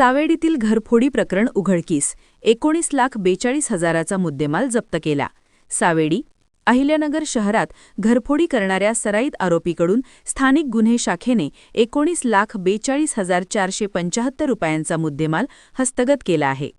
सावेडीतील घरफोडी प्रकरण उघडकीस. एकोणीस लाख बेचाळीस हजाराचा मुद्देमाल जप्त केला. सावेडी अहिल्यानगर शहरात घरफोडी करणाऱ्या सराईत आरोपीकडून स्थानिक गुन्हे शाखेने एकोणीस लाख बेचाळीस हजार चारशे पंचाहत्तर रुपयांचा मुद्देमाल हस्तगत केला आहे.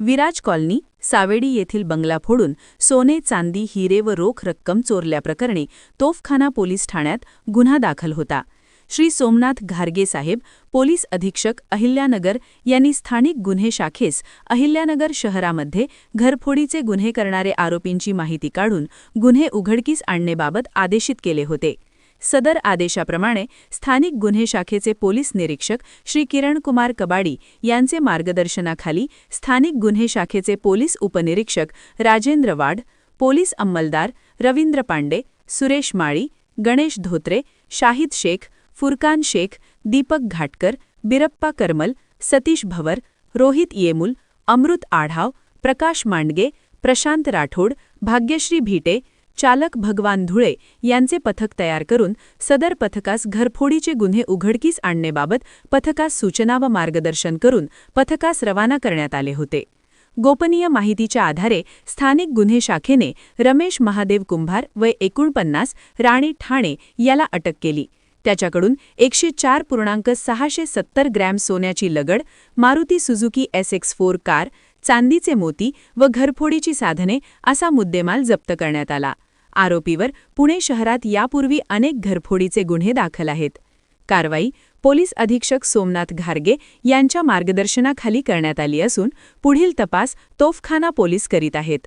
विराज कॉलनी सावेडी येथील बंगला फोडून सोने चांदी हिरे व रोख रक्कम चोरल्याप्रकरणी तोफखाना पोलीस ठाण्यात गुन्हा दाखल होता. श्री सोमनाथ घारगे साहेब पोलीस अधीक्षक अहिल्यानगर यांनी स्थानिक गुन्हे शाखेस अहिल्यानगर शहरामध्ये घरफोडीचे गुन्हे करणारे आरोपींची माहिती काढून गुन्हे उघडकीस आणणेबाबत आदेशित केले होते. सदर आदेशाप्रमाणे स्थानिक गुन्हे शाखेचे पोलीस निरीक्षक श्री किरणकुमार कबाडी यांचे मार्गदर्शनाखाली स्थानिक गुन्हे शाखेचे पोलीस उपनिरीक्षक राजेंद्र वाड पोलीस अंमलदार रवींद्र पांडे सुरेश माळी गणेश धोत्रे शाहिद शेख फुरकान शेख दीपक घाटकर बिरप्पा करमल सतीश भवर रोहित येमुल अमृत आढाव प्रकाश मांडगे प्रशांत राठोड भाग्यश्री भीटे चालक भगवान धुळे यांचे पथक तयार करून सदर पथकास घरफोडीचे गुन्हे उघडकीस आणण्याबाबत पथकास सूचना व मार्गदर्शन करून पथकास रवाना करण्यात आले होते. गोपनीय माहितीच्या आधारे स्थानिक गुन्हे शाखेने रमेश महादेव कुंभार वय एकोणपन्नास राणी ठाणे याला अटक केली. त्याच्याकडून एकशे चार पूर्णांक सहाशे सत्तर ग्रॅम सोन्याची लगड Maruti Suzuki S X four car चांदीचे मोती व घरफोडीची साधने असा मुद्देमाल जप्त करण्यात आला. आरोपीवर पुणे शहरात यापूर्वी अनेक घरफोडीचे गुन्हे दाखल आहेत. कारवाई पोलीस अधीक्षक सोमनाथ घारगे यांच्या मार्गदर्शनाखाली करण्यात आली असून पुढील तपास तोफखाना पोलीस करीत आहेत.